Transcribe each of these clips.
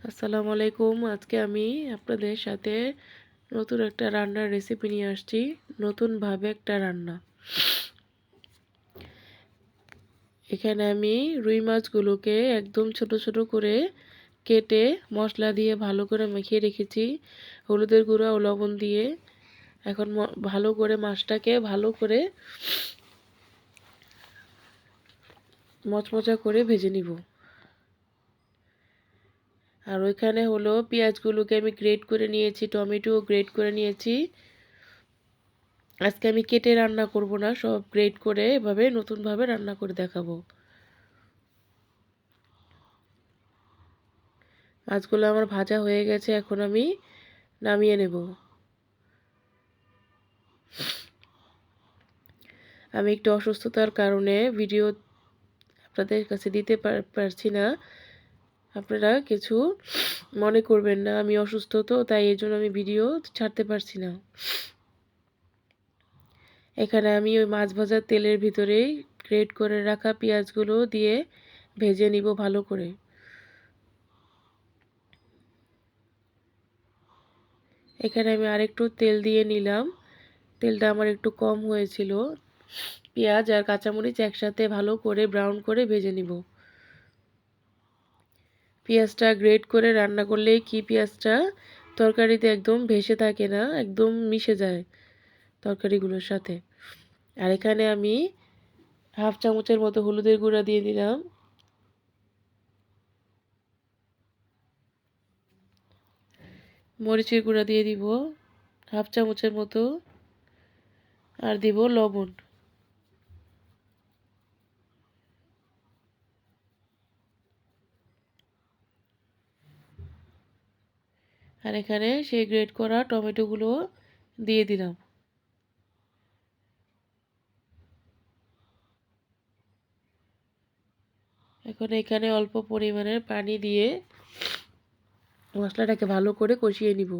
আসসালামু আলাইকুম। আজকে আমি আপনাদের সাথে নতুন একটা রান্নার রেসিপি নিয়ে আসছি। নতুনভাবে একটা রান্না। এখানে আমি রুই মাছগুলোকে একদম ছোট ছোট করে কেটে মশলা দিয়ে ভালো করে মেখে রেখেছি। হলুদের গুঁড়া ও লবণ দিয়ে। এখন ভালো করে মাছটাকে ভালো করে মচমচা করে ভেজে নিব। আর ওইখানে হলো পেঁয়াজগুলোকে আমি গ্রেট করে নিয়েছি, টমেটো গ্রেট করে নিয়েছি। আজকে আমি কেটে রান্না করব না, সব গ্রেট করে এভাবে নতুনভাবে রান্না করে দেখাবো। মাছগুলো আমার ভাজা হয়ে গেছে, এখন আমি নামিয়ে নেব। আমি একটু অসুস্থতার কারণে ভিডিও আপনাদের কাছে দিতে পারছি না। আপনারা কিছু মনে করবেন না, আমি অসুস্থ তো, তাই এই জন্য আমি ভিডিও ছাড়তে পারছি না। এখানে আমি ওই মাছ ভাজার তেলের ভিতরেই গ্রেট করে রাখা পেঁয়াজগুলো দিয়ে ভেজে নিব ভালো করে। এখানে আমি আরেকটু তেল দিয়ে নিলাম। তেলটা আমার একটু কম হয়েছিল। পেঁয়াজ আর কাঁচামরিচ একসাথে ভালো করে ব্রাউন করে ভেজে নিব। পেঁয়াজটা গ্রেট করে রান্না করলে কি পেঁয়াজটা তরকারিতে একদম ভেসে থাকে না, একদম মিশে যায় তরকারিগুলোর সাথে। আর এখানে আমি হাফ চামচের মতো হলুদের গুঁড়া দিয়ে দিলাম। মরিচের গুঁড়া দিয়ে দিব, হাফ চামচের মতো। আর দিব লবণ। আর এখানে সেই গ্রেট করা টমেটোগুলো দিয়ে দিলাম। এখন এখানে অল্প পরিমাণের পানি দিয়ে মশলাটাকে ভালো করে কষিয়ে নিব।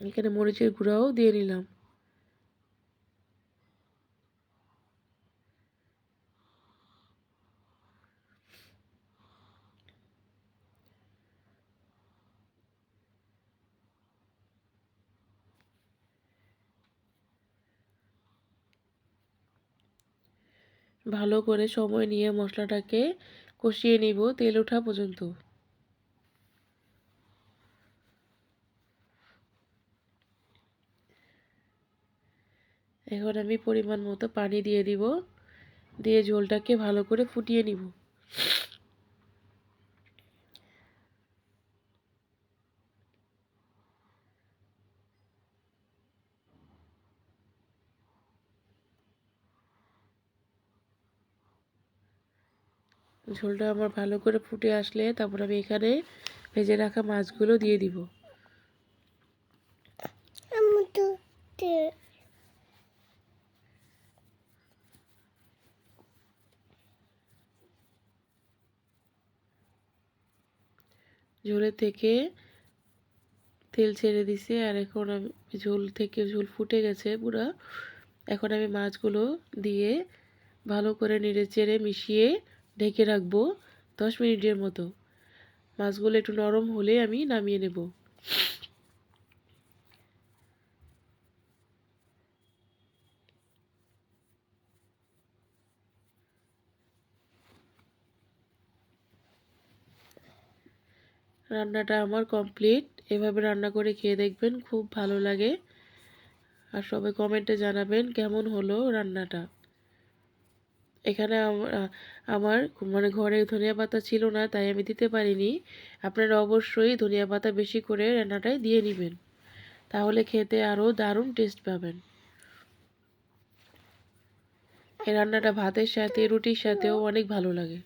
এখানে মরিচের গুঁড়াও দিয়ে নিলাম। ভালো করে সময় নিয়ে মশলাটাকে কষিয়ে নিব তেল ওঠা পর্যন্ত। এখন আমি পরিমাণ মতো পানি দিয়ে দিব, দিয়ে ঝোলটাকে ভালো করে ফুটিয়ে নিব। ঝোলটা আমার ভালো করে ফুটে আসলে তারপর আমি এখানে ভেজে রাখা মাছগুলো দিয়ে দিব। ঝোলের থেকে তেল ছেড়ে দিছে আর এখন আমি ঝোল থেকে ঝোল ফুটে গেছে পুরো। এখন আমি মাছগুলো দিয়ে ভালো করে নেড়ে চেড়ে মিশিয়ে ঢেকে রাখব দশ মিনিটের মতো। মাছগুলো একটু নরম হলে আমি নামিয়ে নেব। রান্নাটা আমার কমপ্লিট। এভাবে রান্না করে খেয়ে দেখবেন খুব ভালো লাগে। আর সবাই কমেন্টে জানাবেন কেমন হলো রান্নাটা। এখানে আমার মানে ঘরে ধনিয়া পাতা ছিল না, তাই আমি দিতে পারিনি। আপনারা অবশ্যই ধনিয়া পাতা বেশি করে রান্নাটাই দিয়ে নেবেন। তাহলে খেতে আরও দারুণ টেস্ট পাবেন। এই রান্নাটা ভাতের সাথে, রুটির সাথেও অনেক ভালো লাগে।